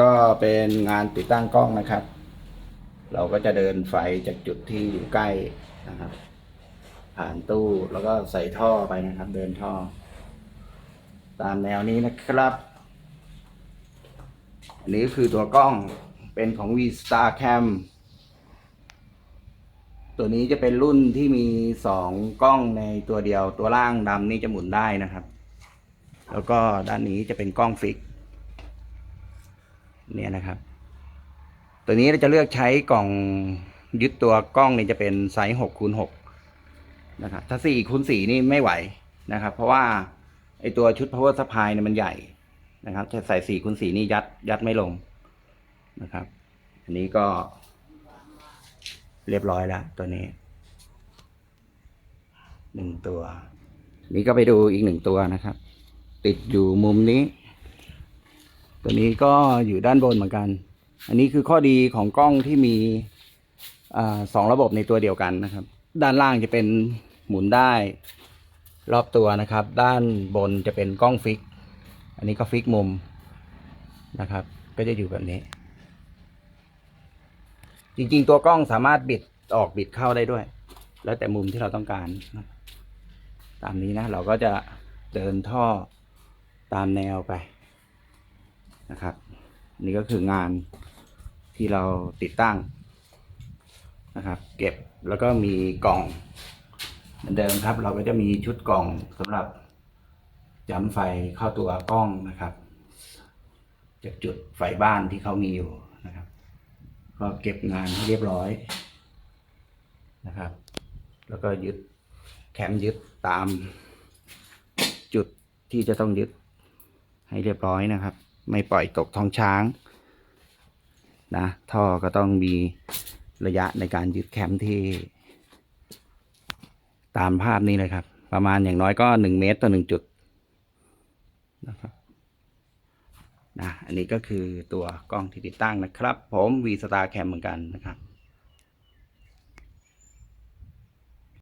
ก็เป็นงานติดตั้งกล้องนะครับ เราก็จะเดินไฟจากจุดที่อยู่ใกล้นะครับ ผ่านตู้แล้วก็ใส่ท่อไปนะครับ เดินท่อ ตามแนวนี้นะครับ อันนี้คือตัวกล้องเป็นของ V Star Cam ตัวนี้จะเป็นรุ่นที่มีสองกล้องในตัวเดียว ตัวล่างดำนี่จะหมุนได้นะครับ แล้วก็ด้านนี้จะเป็นกล้องฟิก เนี่ยนะครับ ตัวนี้เราจะเลือกใช้กล่องยึดตัวกล้องนี่จะเป็นไซส์หกคูณหกนะครับถ้าสี่คูณสี่นี่ไม่ไหวนะครับ เพราะว่าไอตัวชุด power supply เนี่ยมันใหญ่นะครับจะใส่สี่คูณสี่นี่ยัดยัดไม่ลงนะครับ อันนี้ก็ เรียบร้อยแล้วตัวนี้หนึ่งตัว นี่ก็ไปดูอีกหนึ่งตัวนะครับ ติดอยู่มุมนี้ ตัวนี้ก็อยู่ด้านบนเหมือนกัน อันนี้คือข้อดีของกล้องที่มีอสองระบบในตัวเดียวกันนะครับ ด้านล่างจะเป็นหมุนได้รอบตัวนะครับ ด้านบนจะเป็นกล้องฟิก อันนี้ก็ฟิกมุมนะครับ ก็จะอยู่แบบนี้ จริงๆ ตัวกล้องสามารถบิดออกบิดเข้าได้ด้วย แล้วแต่มุมที่เราต้องการตามนี้นะ เราก็จะเดินท่อตามแนวไป นะครับ นี่ก็คืองานที่เราติดตั้งนะครับ เก็บแล้วก็มีกล่องเหมือนเดิมครับ เราก็จะมีชุดกล่องสำหรับย้ำไฟเข้าตัวกล้องนะครับจากจุดไฟบ้านที่เขามีอยู่นะครับ ก็เก็บงานให้เรียบร้อยนะครับ แล้วก็ยึดแคมยึดตามจุดที่จะต้องยึดให้เรียบร้อยนะครับ ไม่ปล่อยตกท้องช้างนะท่อก็ต้องมีระยะในการยึดแคมที่ ตามภาพนี้เลยครับ ประมาณอย่างน้อยก็หนึ่งเมตรต่อหนึ่งจุดนะครับนะอันนี้ก็คือตัวกล้องที่ติดตั้งนะครับ ผมวีสตาร์แคมเหมือนกันนะครับ